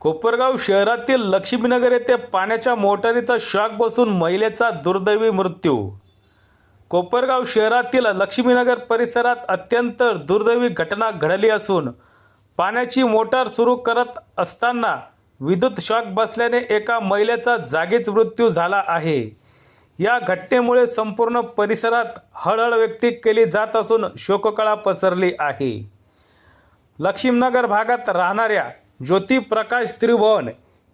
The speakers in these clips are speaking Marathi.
कोपरगाव शहरातील लक्ष्मीनगर येथे पाण्याच्या मोटारीचा शॉक बसून महिलेचा दुर्दैवी मृत्यू. कोपरगाव शहरातील लक्ष्मीनगर परिसरात अत्यंत दुर्दैवी घटना घडली असून पाण्याची मोटार सुरू करत असताना विद्युत शॉक बसल्याने एका महिलेचा जागीच मृत्यू झाला आहे. या घटनेमुळे संपूर्ण परिसरात हळहळ व्यक्त केली जात असून शोककळा पसरली आहे. लक्ष्मीनगर भागात राहणाऱ्या ज्योती प्रकाश त्रिभुवन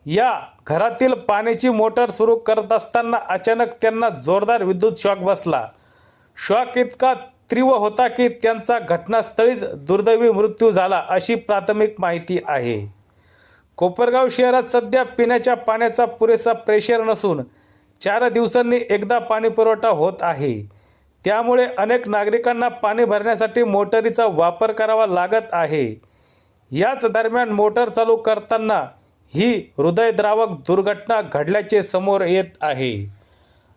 या घरातील पाण्याची मोटर सुरू करत असताना अचानक त्यांना जोरदार विद्युत शॉक बसला. शॉक इतका तीव्र होता की त्यांचा घटनास्थळीच दुर्दैवी मृत्यू झाला अशी प्राथमिक माहिती आहे. कोपरगाव शहरात सध्या पिण्याच्या पाण्याचा पुरेसा प्रेशर नसून चार दिवसांनी एकदा पाणी पुरवठा होत आहे. त्यामुळे अनेक नागरिकांना पाणी भरण्यासाठी मोटरीचा वापर करावा लागत आहे. याच दरम्यान मोटर चालू करताना ही हृदयद्रावक दुर्घटना घडल्याचे समोर येत आहे.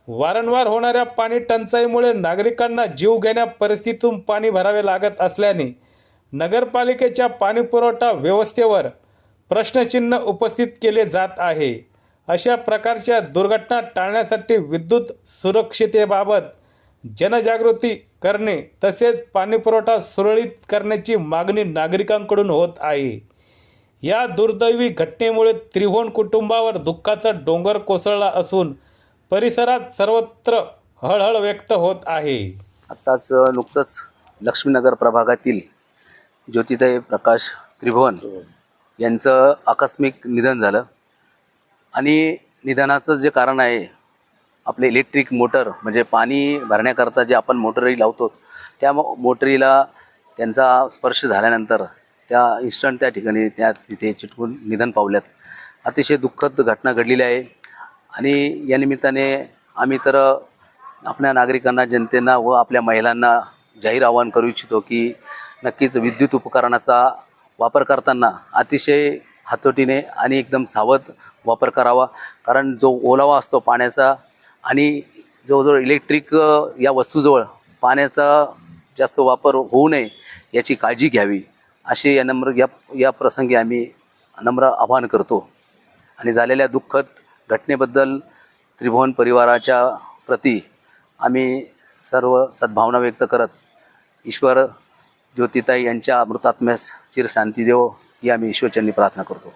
वारंवार होणाऱ्या पाणी टंचाईमुळे नागरिकांना जीव घेण्या परिस्थितीतून पाणी भरावे लागत असल्याने नगरपालिकेच्या पाणीपुरवठा व्यवस्थेवर प्रश्नचिन्ह उपस्थित केले जात आहे. अशा प्रकारच्या दुर्घटना टाळण्यासाठी विद्युत सुरक्षितेबाबत जनजागृती करणे तसेच पाणीपुरवठा सुरळीत करण्याची मागणी नागरिकांकडून होत आहे. या दुर्दैवी घटनेमुळे त्रिभुवन कुटुंबावर दुःखाचा डोंगर कोसळला असून परिसरात सर्वत्र हळहळ व्यक्त होत आहे. आत्ताच नुकतंच लक्ष्मीनगर प्रभागातील ज्योतिताई प्रकाश त्रिभुवन यांचं आकस्मिक निधन झालं. आणि निधनाचं जे कारण आहे आपले इलेक्ट्रिक मोटर म्हणजे पाणी भरण्याकरता जे आपण मोटरही लावतो त्या मो- मोटरीला त्यांचा स्पर्श झाल्यानंतर त्या इन्स्टंट त्या ठिकाणी त्या तिथे चिटकून निधन पावल्यात. अतिशय दुःखद घटना घडलेली आहे. आणि या निमित्ताने आम्ही तर आपल्या नागरिकांना जनतेना व आपल्या महिलांना जाहीर आवाहन करू इच्छितो की नक्कीच विद्युत उपकरणाचा वापर करताना अतिशय हातोटीने आणि एकदम सावध वापर करावा. कारण जो ओलावा असतो पाण्याचा आणि जवळजवळ इलेक्ट्रिक या वस्तूजवळ पाण्याचा जास्त वापर होऊ नये याची काळजी घ्यावी. असे या नम्र या या प्रसंगी आम्ही नम्र आवाहन करतो. आणि झालेल्या दुःखद घटनेबद्दल त्रिभुवन परिवाराच्या प्रती आम्ही सर्व सद्भावना व्यक्त करत ईश्वर ज्योतिताई यांच्या मृतात्म्यास चिरशांती देव ही आम्ही ईश्वरचरणी प्रार्थना करतो.